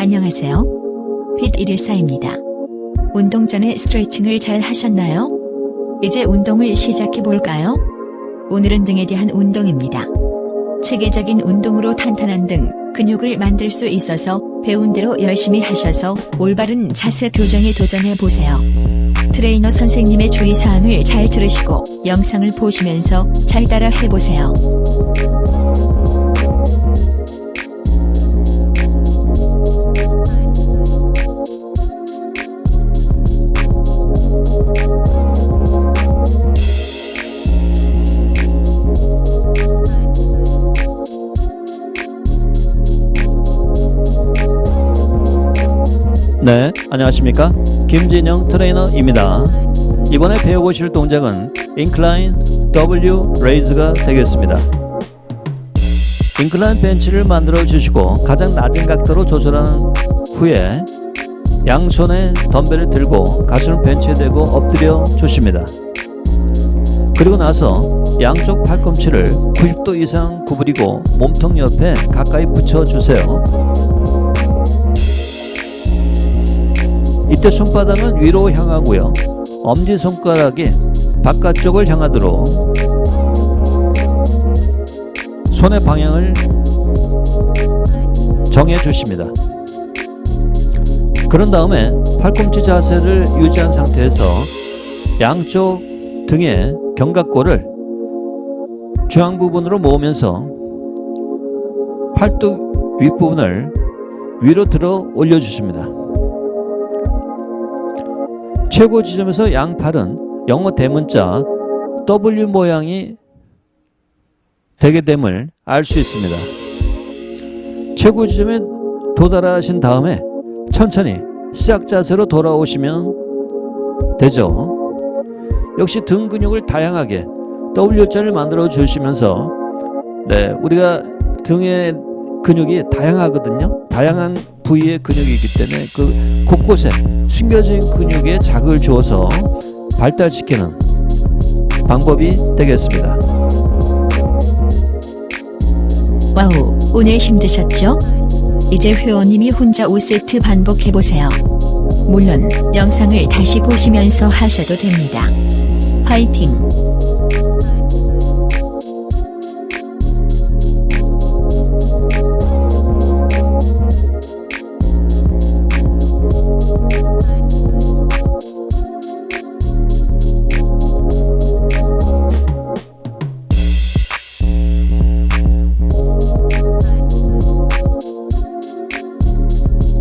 안녕하세요. 핏 114입니다. 운동 전에 스트레칭을 잘 하셨나요? 이제 운동을 시작해 볼까요? 오늘은 등에 대한 운동입니다. 체계적인 운동으로 탄탄한 등 근육을 만들 수 있어서 배운 대로 열심히 하셔서 올바른 자세 교정에 도전해 보세요. 트레이너 선생님의 주의사항을 잘 들으시고 영상을 보시면서 잘 따라 해보세요. 네, 안녕하십니까? 김진영 트레이너입니다. 이번에 배워보실 동작은 인클라인 W 레이즈가 되겠습니다. 인클라인 벤치를 만들어 주시고 가장 낮은 각도로 조절한 후에 양손에 덤벨을 들고 가슴을 벤치에 대고 엎드려 주십니다. 그리고 나서 양쪽 팔꿈치를 90도 이상 구부리고 몸통 옆에 가까이 붙여 주세요. 이때 손바닥은 위로 향하고요. 엄지 손가락이 바깥쪽을 향하도록 손의 방향을 정해 주십니다. 그런 다음에 팔꿈치 자세를 유지한 상태에서 양쪽 등의 견갑골을 중앙 부분으로 모으면서 팔뚝 윗부분을 위로 들어 올려 주십니다. 최고 지점에서 양팔은 영어 대문자 W 모양이 되게 됨을 알 수 있습니다. 최고 지점에 도달하신 다음에 천천히 시작 자세로 돌아오시면 되죠. 역시 등 근육을 다양하게 W자를 만들어 주시면서 네, 우리가 등의 근육이 다양하거든요. 다양한 부위의 근육이기 때문에 그 곳곳에 숨겨진 근육에 자극을 주어서 발달시키는 방법이 되겠습니다. 와우, 오늘 힘드셨죠? 이제 회원님이 혼자 5세트 반복해보세요. 물론 영상을 다시 보시면서 하셔도 됩니다. 화이팅!